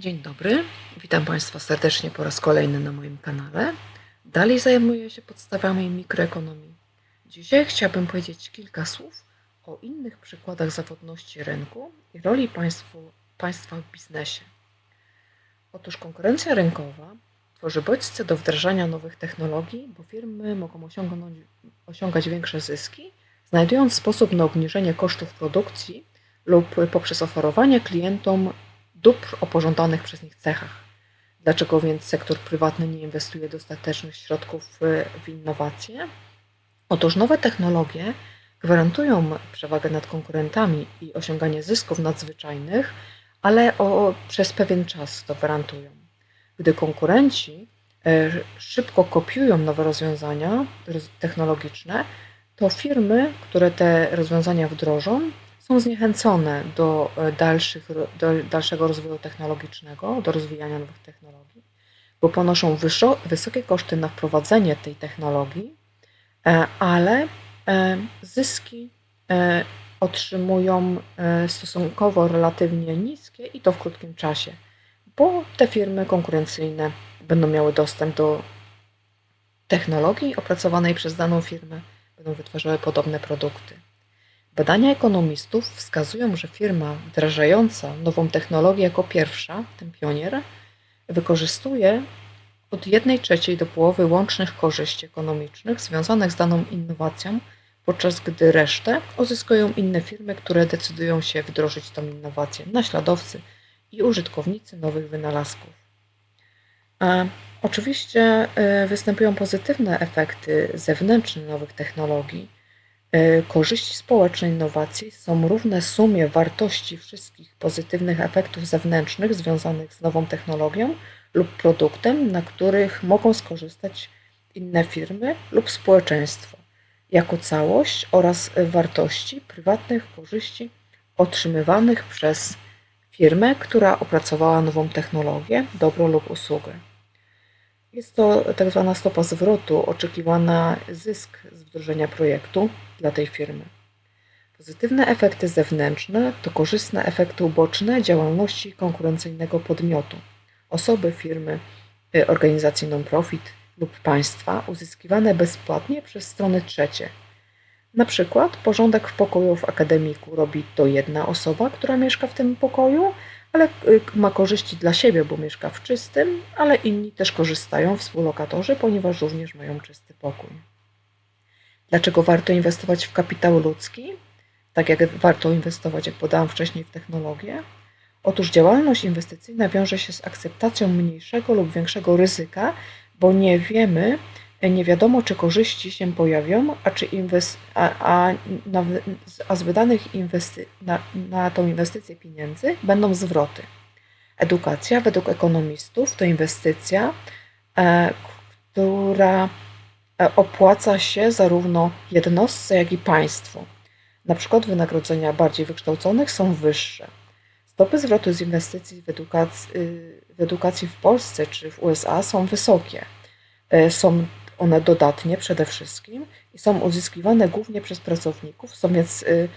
Dzień dobry, witam Państwa serdecznie po raz kolejny na moim kanale. Dalej zajmuję się podstawami mikroekonomii. Dzisiaj chciałabym powiedzieć kilka słów o innych przykładach zawodności rynku i roli państwu, państwa w biznesie. Otóż konkurencja rynkowa tworzy bodźce do wdrażania nowych technologii, bo firmy mogą osiągnąć, osiągać większe zyski, znajdując sposób na obniżenie kosztów produkcji lub poprzez oferowanie klientom dóbr o pożądanych przez nich cechach. Dlaczego więc sektor prywatny nie inwestuje dostatecznych środków w, w innowacje? Otóż nowe technologie gwarantują przewagę nad konkurentami i osiąganie zysków nadzwyczajnych, ale o, przez pewien czas to gwarantują. Gdy konkurenci e, szybko kopiują nowe rozwiązania roz- technologiczne, to firmy, które te rozwiązania wdrożą, są zniechęcone do, e, dalszych, do dalszego rozwoju technologicznego, do rozwijania nowych technologii, bo ponoszą wyszo, wysokie koszty na wprowadzenie tej technologii, e, ale e, zyski otrzymują stosunkowo relatywnie niskie i to w krótkim czasie, bo te firmy konkurencyjne będą miały dostęp do technologii opracowanej przez daną firmę, będą wytwarzały podobne produkty. Badania ekonomistów wskazują, że firma wdrażająca nową technologię jako pierwsza, ten pionier, wykorzystuje od 1 trzeciej do połowy łącznych korzyści ekonomicznych związanych z daną innowacją, podczas gdy resztę uzyskują inne firmy, które decydują się wdrożyć tą innowację, naśladowcy i użytkownicy nowych wynalazków. E, Oczywiście e, występują pozytywne efekty zewnętrzne nowych technologii, Korzyści społeczne innowacji są równe sumie wartości wszystkich pozytywnych efektów zewnętrznych związanych z nową technologią lub produktem, na których mogą skorzystać inne firmy lub społeczeństwo jako całość oraz wartości prywatnych korzyści otrzymywanych przez firmę, która opracowała nową technologię, dobro lub usługę. Jest to tak zwana stopa zwrotu, oczekiwana zysk z wdrożenia projektu dla tej firmy. Pozytywne efekty zewnętrzne to korzystne efekty uboczne działalności konkurencyjnego podmiotu, osoby, firmy, y, organizacji non-profit lub państwa, uzyskiwane bezpłatnie przez strony trzecie. Na przykład porządek w pokoju w akademiku robi to jedna osoba, która mieszka w tym pokoju, ale y, ma korzyści dla siebie, bo mieszka w czystym, ale inni też korzystają, współlokatorzy, ponieważ również mają czysty pokój. Dlaczego warto inwestować w kapitał ludzki? Tak jak warto inwestować, jak podałam wcześniej, w technologię? Otóż działalność inwestycyjna wiąże się z akceptacją mniejszego lub większego ryzyka, bo nie wiemy, nie wiadomo, czy korzyści się pojawią, a, czy inwes- a, a, na, a z wydanych na, na tą inwestycję pieniędzy będą zwroty. Edukacja według ekonomistów to inwestycja, e, która e, opłaca się zarówno jednostce, jak i państwu. Na przykład wynagrodzenia bardziej wykształconych są wyższe. Stopy zwrotu z inwestycji w edukacji, w edukacji w Polsce czy w USA są wysokie. E, Są one dodatnie przede wszystkim i są uzyskiwane głównie przez pracowników, są więc y,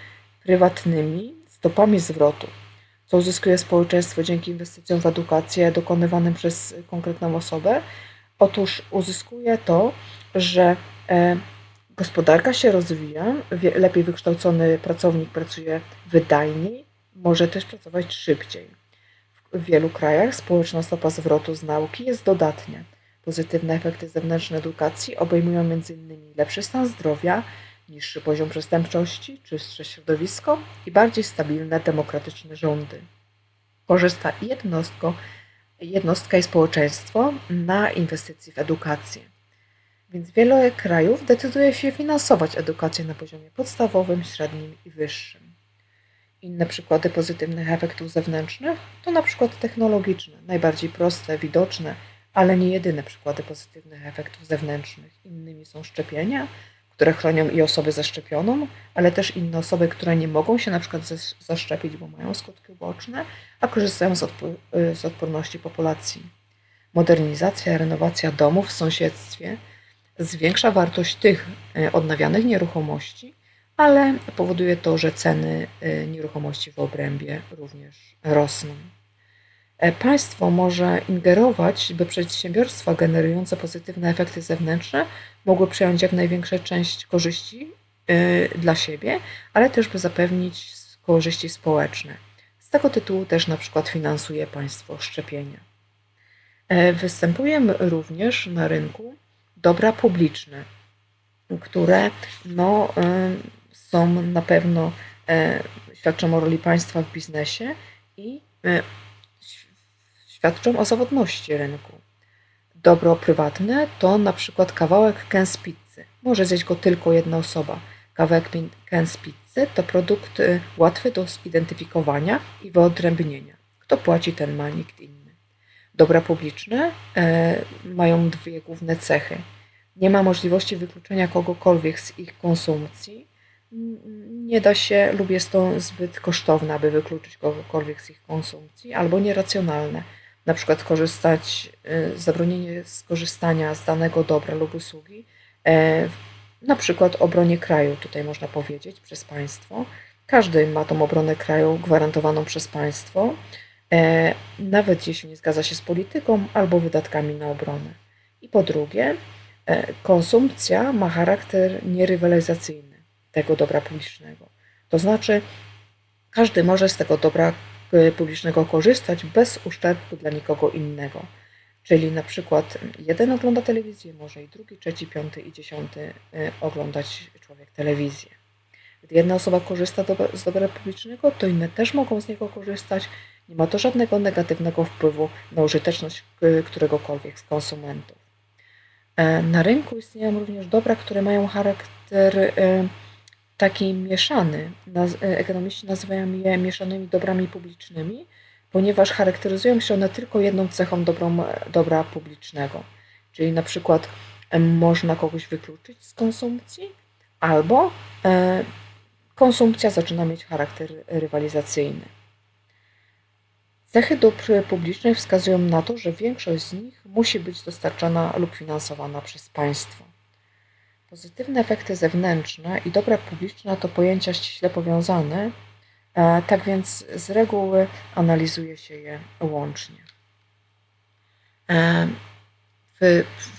prywatnymi stopami zwrotu. Co uzyskuje społeczeństwo dzięki inwestycjom w edukację dokonywanym przez konkretną osobę? Otóż uzyskuje to, że e, gospodarka się rozwija, lepiej wykształcony pracownik pracuje wydajniej, może też pracować szybciej. W wielu krajach społeczna stopa zwrotu z nauki jest dodatnia. Pozytywne efekty zewnętrzne edukacji obejmują m.in. lepszy stan zdrowia, niższy poziom przestępczości, czystsze środowisko i bardziej stabilne, demokratyczne rządy. Korzysta jednostko, jednostka i społeczeństwo na inwestycji w edukację. Więc wiele krajów decyduje się finansować edukację na poziomie podstawowym, średnim i wyższym. Inne przykłady pozytywnych efektów zewnętrznych to na przykład technologiczne, najbardziej proste, widoczne, ale nie jedyne przykłady pozytywnych efektów zewnętrznych. Innymi są szczepienia, które chronią i osobę zaszczepioną, ale też inne osoby, które nie mogą się na przykład zas- zaszczepić, bo mają skutki uboczne, a korzystają z, odpo- y, z odporności populacji. Modernizacja, renowacja domów w sąsiedztwie zwiększa wartość tych y, odnawianych nieruchomości, ale powoduje to, że ceny y, nieruchomości w obrębie również rosną. E, Państwo może ingerować, by przedsiębiorstwa generujące pozytywne efekty zewnętrzne mogły przyjąć jak największą część korzyści y, dla siebie, ale też by zapewnić korzyści społeczne. Z tego tytułu też na przykład finansuje państwo szczepienia. E, Występują również na rynku dobra publiczne, które no, są na pewno, e, świadczą o roli państwa w biznesie i e, świadczą o zawodności rynku. Dobro prywatne to na przykład kawałek kęs pizzy. Może zjeść go tylko jedna osoba. Kawałek kęs pizzy to produkt y, łatwy do zidentyfikowania i wyodrębnienia. Kto płaci, ten ma, nikt inny. Dobra publiczne e, mają dwie główne cechy. Nie ma możliwości wykluczenia kogokolwiek z ich konsumpcji. Nie da się lub jest to zbyt kosztowne, aby wykluczyć kogokolwiek z ich konsumpcji, albo nieracjonalne na przykład korzystać, y, zabronienie skorzystania z danego dobra lub usługi, e, na przykład obronie kraju, tutaj można powiedzieć, przez państwo. Każdy ma tą obronę kraju gwarantowaną przez państwo, e, nawet jeśli nie zgadza się z polityką albo wydatkami na obronę. I po drugie, e, konsumpcja ma charakter nierywalizacyjny tego dobra publicznego. To znaczy, każdy może z tego dobra publicznego korzystać bez uszczerbku dla nikogo innego. Czyli na przykład jeden ogląda telewizję, może i drugi, trzeci, piąty i dziesiąty y, oglądać człowiek telewizję. Gdy jedna osoba korzysta z dobra publicznego, to inne też mogą z niego korzystać. Nie ma to żadnego negatywnego wpływu na użyteczność y, któregokolwiek z konsumentów. E, Na rynku istnieją również dobra, które mają charakter y, taki mieszany. E, Ekonomiści nazywają je mieszanymi dobrami publicznymi, ponieważ charakteryzują się one tylko jedną cechą dobrą, dobra publicznego. Czyli na przykład e, można kogoś wykluczyć z konsumpcji, albo e, konsumpcja zaczyna mieć charakter rywalizacyjny. Cechy dóbr publicznych wskazują na to, że większość z nich musi być dostarczana lub finansowana przez państwo. Pozytywne efekty zewnętrzne i dobra publiczne to pojęcia ściśle powiązane, e, tak więc z reguły analizuje się je łącznie. E, W, w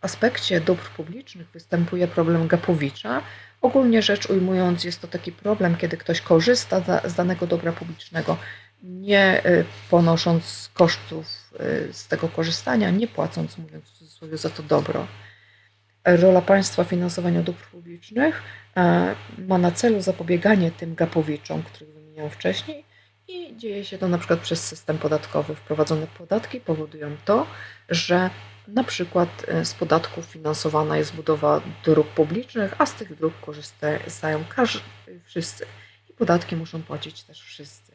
aspekcie dóbr publicznych występuje problem Gapowicza. Ogólnie rzecz ujmując, jest to taki problem, kiedy ktoś korzysta z danego dobra publicznego, nie y, ponosząc kosztów z tego korzystania, nie płacąc, mówiąc w cudzysłowie, za to dobro. Rola państwa w finansowaniu dóbr publicznych e, ma na celu zapobieganie tym gapowiczom, których wymieniałam wcześniej i dzieje się to na przykład przez system podatkowy. Wprowadzone podatki powodują to, że na przykład e, z podatków finansowana jest budowa dróg publicznych, a z tych dróg korzystają każdy, wszyscy i podatki muszą płacić też wszyscy.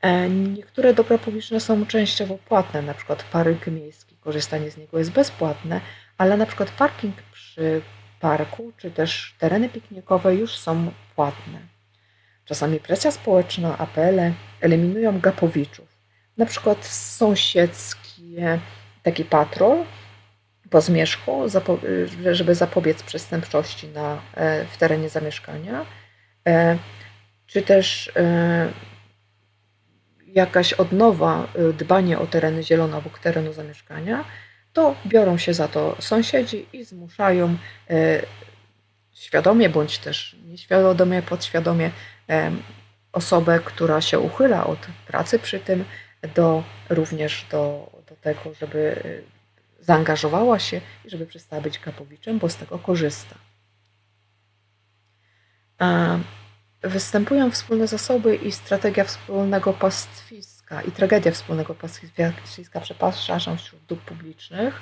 E, Niektóre dobra publiczne są częściowo płatne, na przykład parking miejski, korzystanie z niego jest bezpłatne, ale na przykład parking przy parku czy też tereny piknikowe już są płatne. Czasami presja społeczna, apele eliminują gapowiczów. Na przykład sąsiedzki taki patrol po zmierzchu, żeby zapobiec przestępczości na, e, w terenie zamieszkania, e, czy też e, jakaś odnowa, dbanie o tereny zielone obok terenu zamieszkania, to biorą się za to sąsiedzi i zmuszają e, świadomie bądź też nieświadomie, podświadomie em, osobę, która się uchyla od pracy przy tym, do, również do, do tego, żeby y, zaangażowała się i żeby przestała być kapowiczem, bo z tego korzysta. Występują wspólne zasoby i strategia wspólnego pastwiska i tragedia wspólnego pastwiska, przepraszam, wśród dóbr publicznych.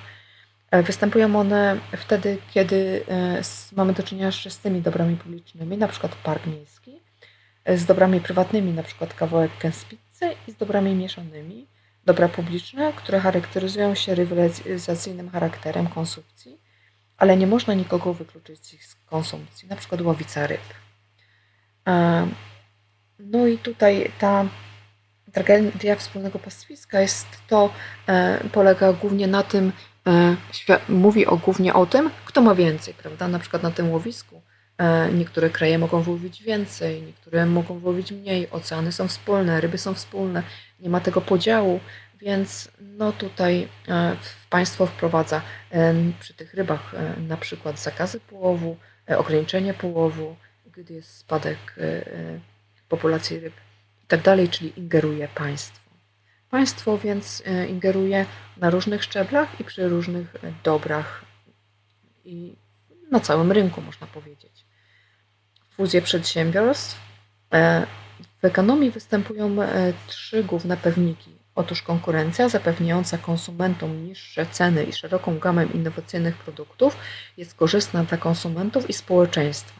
E, Występują one wtedy, kiedy e, mamy do czynienia z czystymi dobrami publicznymi, na przykład park miejski, e, z dobrami prywatnymi, na przykład kawałek kęs pizzy i z dobrami mieszanymi. Dobra publiczne, które charakteryzują się rywalizacyjnym charakterem konsumpcji, ale nie można nikogo wykluczyć z ich konsumpcji, na przykład łowica ryb. No i tutaj ta tragedia wspólnego pastwiska jest to, e, polega głównie na tym, e, mówi o, głównie o tym, kto ma więcej, prawda? Na przykład na tym łowisku E, Niektóre kraje mogą wyłowić więcej, niektóre mogą wyłowić mniej. Oceany są wspólne, ryby są wspólne, nie ma tego podziału, więc no tutaj państwo wprowadza przy tych rybach na przykład zakazy połowu, ograniczenie połowu, gdy jest spadek e, e, populacji ryb i tak czyli ingeruje państwo. Państwo więc e, ingeruje na różnych szczeblach i przy różnych dobrach i na całym rynku, można powiedzieć. Fuzje przedsiębiorstw. W ekonomii występują trzy główne pewniki. Otóż konkurencja zapewniająca konsumentom niższe ceny i szeroką gamę innowacyjnych produktów jest korzystna dla konsumentów i społeczeństwa.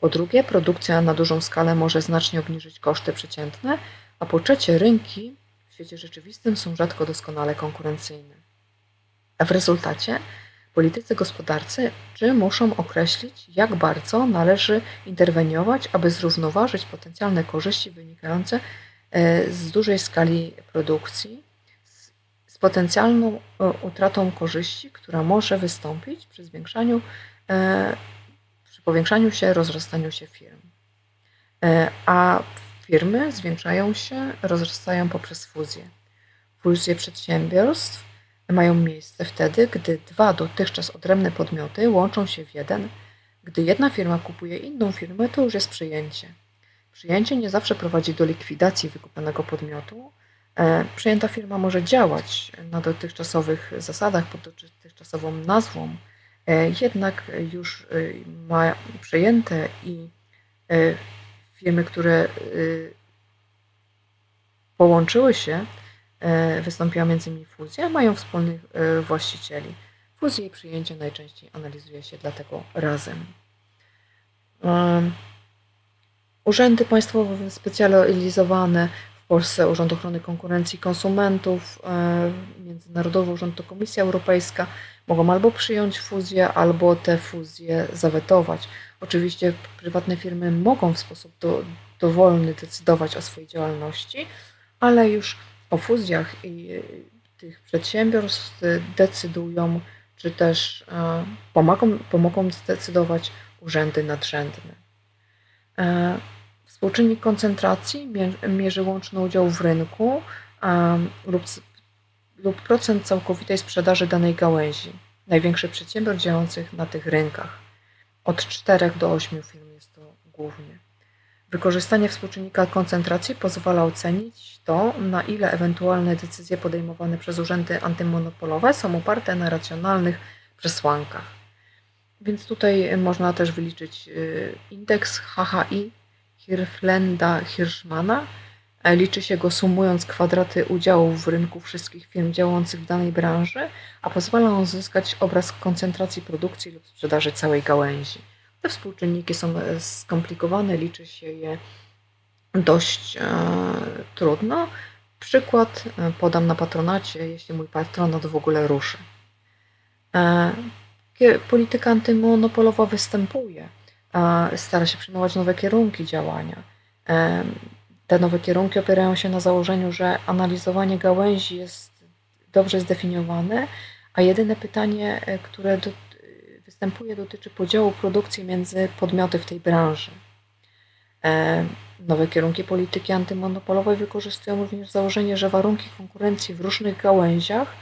Po drugie, produkcja na dużą skalę może znacznie obniżyć koszty przeciętne, a po trzecie, rynki w świecie rzeczywistym są rzadko doskonale konkurencyjne. A w rezultacie politycy gospodarcy czy muszą określić, jak bardzo należy interweniować, aby zrównoważyć potencjalne korzyści wynikające e, z dużej skali produkcji z, potencjalną e, utratą korzyści, która może wystąpić przy zwiększaniu, e, powiększaniu się, rozrastaniu się firm. E, A firmy zwiększają się, rozrastają poprzez fuzję. Fuzje przedsiębiorstw mają miejsce wtedy, gdy dwa dotychczas odrębne podmioty łączą się w jeden. Gdy jedna firma kupuje inną firmę, to już jest przyjęcie. Przyjęcie nie zawsze prowadzi do likwidacji wykupionego podmiotu. E, Przyjęta firma może działać na dotychczasowych zasadach, pod dotychczasową nazwą, jednak już e, ma przejęte i e, firmy, które e, połączyły się, e, wystąpiła między nimi fuzja, mają wspólnych e, właścicieli. Fuzję i przyjęcie najczęściej analizuje się dlatego razem. Em, Urzędy państwowe specjalizowane w Polsce Urząd Ochrony Konkurencji i Konsumentów, e, Międzynarodowy Urząd to Komisja Europejska mogą albo przyjąć fuzję, albo te fuzje zawetować. Oczywiście prywatne firmy mogą w sposób do, dowolny decydować o swojej działalności, ale już o fuzjach i y, tych przedsiębiorstw decydują, czy też e, pomogą, pomogą zdecydować urzędy nadrzędne. E, Współczynnik koncentracji mie- mierzy łączny udział w rynku lub, lub procent całkowitej sprzedaży danej gałęzi największych przedsiębiorstw działających na tych rynkach. Od 4 do 8 firm jest to głównie. Wykorzystanie współczynnika koncentracji pozwala ocenić to, na ile ewentualne decyzje podejmowane przez urzędy antymonopolowe są oparte na racjonalnych przesłankach. Więc tutaj można też wyliczyć y, indeks HHI Hirflenda Hirschmana. E, Liczy się go sumując kwadraty udziałów w rynku wszystkich firm działających w danej branży, a pozwala on uzyskać obraz koncentracji produkcji lub sprzedaży całej gałęzi. Te współczynniki są e, skomplikowane, liczy się je dość e, trudno. Przykład e, podam na patronacie, jeśli mój patronat w ogóle ruszy. Polityka antymonopolowa występuje, stara się przyjmować nowe kierunki działania. Te nowe kierunki opierają się na założeniu, że analizowanie gałęzi jest dobrze zdefiniowane, a jedyne pytanie, e, które do, występuje, dotyczy podziału produkcji między podmioty w tej branży. E, Nowe kierunki polityki antymonopolowej wykorzystują również założenie, że warunki konkurencji w różnych gałęziach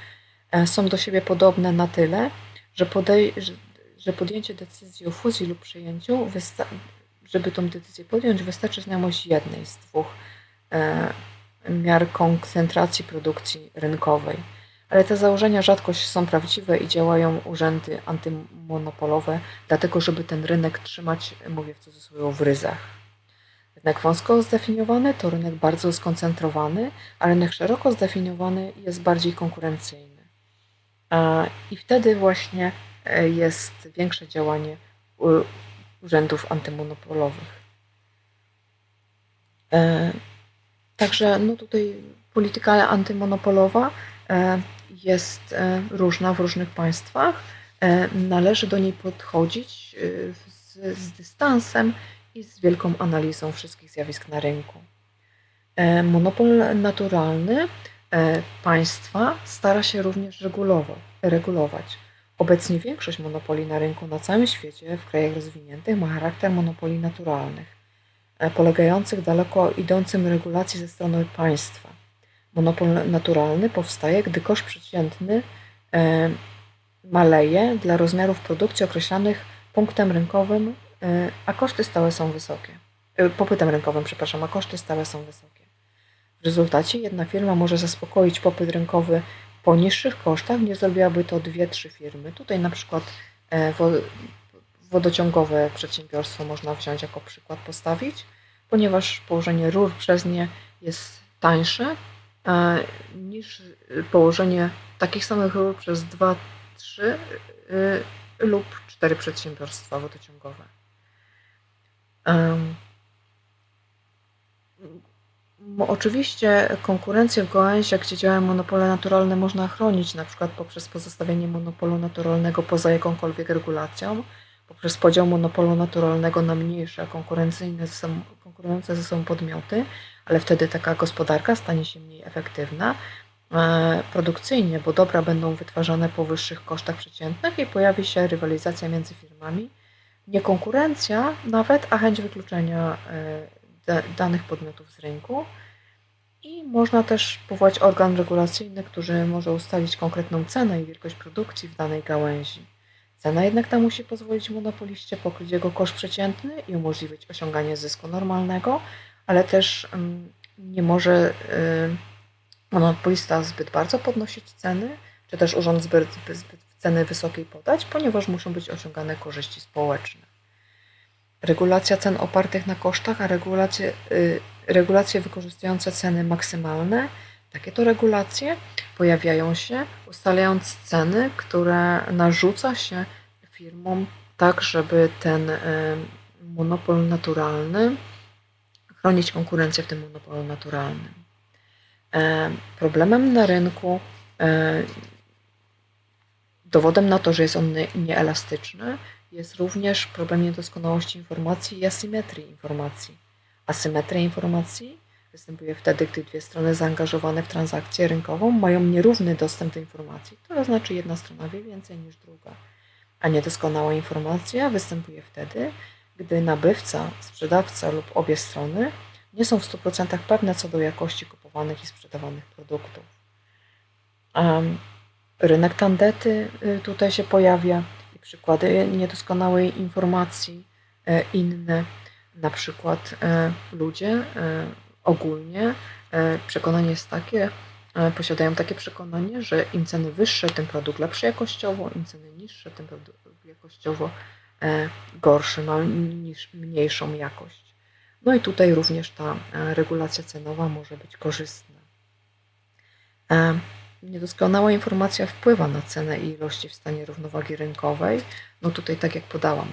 e, są do siebie podobne na tyle, że, podej- że, że podjęcie decyzji o fuzji lub przyjęciu, wysta- żeby tą decyzję podjąć, wystarczy znajomość jednej z dwóch e, miar koncentracji produkcji rynkowej. Ale te założenia rzadko są prawdziwe i działają urzędy antymonopolowe, dlatego żeby ten rynek trzymać, mówię w cudzysłowie, w ryzach. Rynek wąsko zdefiniowany to rynek bardzo skoncentrowany, a rynek szeroko zdefiniowany jest bardziej konkurencyjny. E, I wtedy właśnie e, jest większe działanie urzędów antymonopolowych. E, Także no tutaj polityka antymonopolowa e, jest e, różna w różnych państwach. Należy do niej podchodzić z, z dystansem i z wielką analizą wszystkich zjawisk na rynku. Monopol naturalny państwa stara się również regulowa- regulować. Obecnie większość monopoli na rynku na całym świecie, w krajach rozwiniętych, ma charakter monopoli naturalnych, e, polegających daleko idącym regulacji ze strony państwa. Monopol naturalny powstaje, gdy koszt przeciętny e, maleje dla rozmiarów produkcji określanych punktem rynkowym, e, a koszty stałe są wysokie. Popytem rynkowym, przepraszam, a koszty stałe są wysokie. W rezultacie jedna firma może zaspokoić popyt rynkowy po niższych kosztach, nie zrobiłaby to dwie, trzy firmy. Tutaj na przykład e, wo- wodociągowe przedsiębiorstwo można wziąć jako przykład postawić, ponieważ położenie rur przez nie jest tańsze e, niż położenie takich samych rur przez dwa, trzy y, lub cztery przedsiębiorstwa wodociągowe. Mo- Oczywiście konkurencję w gałęziach, gdzie działają monopole naturalne, można chronić, na przykład poprzez pozostawienie monopolu naturalnego poza jakąkolwiek regulacją, poprzez podział monopolu naturalnego na mniejsze, konkurencyjne ze sobą, konkurujące ze sobą podmioty, ale wtedy taka gospodarka stanie się mniej efektywna e, produkcyjnie, bo dobra będą wytwarzane po wyższych kosztach przeciętnych i pojawi się rywalizacja między firmami. Nie konkurencja nawet, a chęć wykluczenia e, danych podmiotów z rynku. I można też powołać organ regulacyjny, który może ustalić konkretną cenę i wielkość produkcji w danej gałęzi. Cena jednak ta musi pozwolić monopoliście pokryć jego koszt przeciętny i umożliwić osiąganie zysku normalnego, ale też mm, nie może y, monopolista zbyt bardzo podnosić ceny, czy też urząd zbyt, zbyt ceny wysokiej podać, ponieważ muszą być osiągane korzyści społeczne regulacja cen opartych na kosztach, a regulacje, y, regulacje wykorzystujące ceny maksymalne. Takie to regulacje pojawiają się, ustalając ceny, które narzuca się firmom, tak żeby ten y, monopol naturalny, chronić konkurencję w tym monopolu naturalnym. E, Problemem na rynku, e, dowodem na to, że jest on nie- nieelastyczny, jest również problem niedoskonałości informacji i asymetrii informacji. Asymetria informacji występuje wtedy, gdy dwie strony zaangażowane w transakcję rynkową mają nierówny dostęp do informacji, to znaczy jedna strona wie więcej niż druga. A niedoskonała informacja występuje wtedy, gdy nabywca, sprzedawca lub obie strony nie są w 100% pewne co do jakości kupowanych i sprzedawanych produktów. Em, Rynek tandety y, tutaj się pojawia przykłady niedoskonałej informacji e, inne, na przykład e, ludzie e, ogólnie przekonanie jest takie, posiadają takie przekonanie, że im ceny wyższe, tym produkt lepszy jakościowo, im ceny niższe, tym produkt jakościowo gorszy, ma niż, mniejszą jakość. No i tutaj również ta regulacja cenowa może być korzystna. E, Niedoskonała informacja wpływa na cenę i ilości w stanie równowagi rynkowej. No tutaj, tak jak podałam,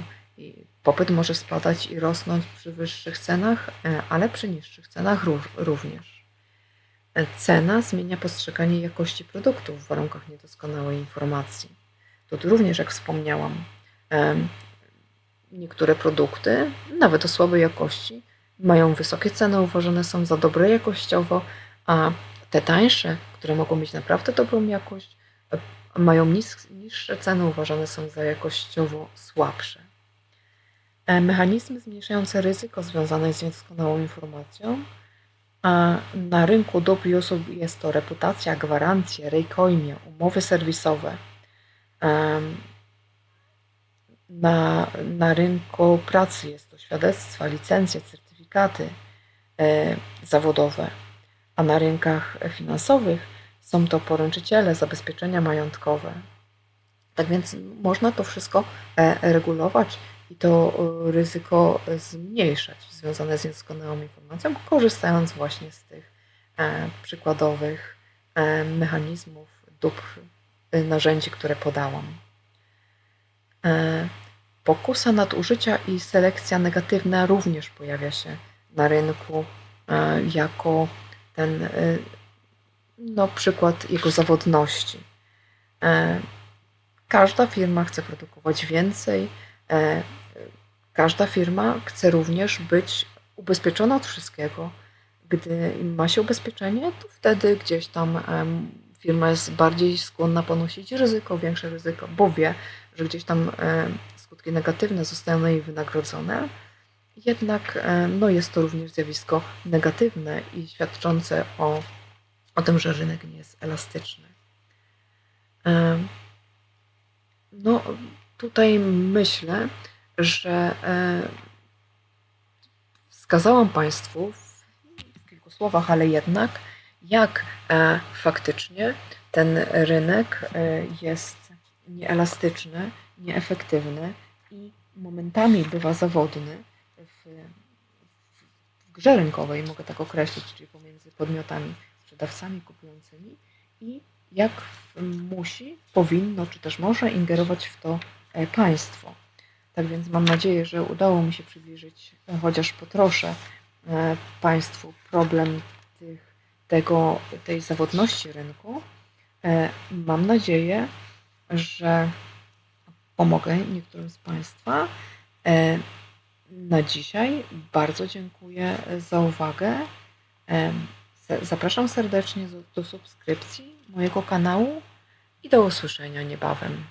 popyt może spadać i rosnąć przy wyższych cenach, e, ale przy niższych cenach ró- również. E, Cena zmienia postrzeganie jakości produktów w warunkach niedoskonałej informacji. Tu również, jak wspomniałam, em, niektóre produkty, nawet o słabej jakości, mają wysokie ceny, uważane są za dobre jakościowo, a te tańsze, które mogą mieć naprawdę dobrą jakość, e, mają niższe ceny, uważane są za jakościowo słabsze. E, Mechanizmy zmniejszające ryzyko związane z niedoskonałą informacją. A na rynku dóbr i usług jest to reputacja, gwarancje, rejkojmie, umowy serwisowe. Em, Na, na rynku pracy jest to świadectwa, licencje, certyfikaty e, zawodowe, a na rynkach finansowych są to poręczyciele, zabezpieczenia majątkowe. Tak więc można to wszystko e, regulować i to e, ryzyko zmniejszać związane z niedoskonałą informacją, korzystając właśnie z tych e, przykładowych mechanizmów, dóbr, narzędzi, które podałam. Pokusa nadużycia i selekcja negatywna również pojawia się na rynku jako ten e, no, przykład jego zawodności. E, Każda firma chce produkować więcej. e, Każda firma chce również być ubezpieczona od wszystkiego. Gdy ma się ubezpieczenie, to wtedy gdzieś tam firma jest bardziej skłonna ponosić ryzyko, większe ryzyko, bo wie, że gdzieś tam e, skutki negatywne zostaną jej wynagrodzone. Jednak e, no, jest to również zjawisko negatywne i świadczące o, o tym, że rynek nie jest elastyczny. E, No, tutaj myślę, że e, wskazałam Państwu w w kilku słowach, ale jednak, jak faktycznie ten rynek jest nieelastyczny, nieefektywny i momentami bywa zawodny w, grze rynkowej, mogę tak określić, czyli pomiędzy podmiotami sprzedawcami, kupującymi i jak musi, powinno, czy też może ingerować w to e, państwo. Tak więc mam nadzieję, że udało mi się przybliżyć, e, chociaż po trosze, Państwu problem tych, tego, tej zawodności rynku. E, Mam nadzieję, że pomogę niektórym z Państwa. Na dzisiaj bardzo dziękuję za uwagę. Zapraszam serdecznie do subskrypcji mojego kanału i do usłyszenia niebawem.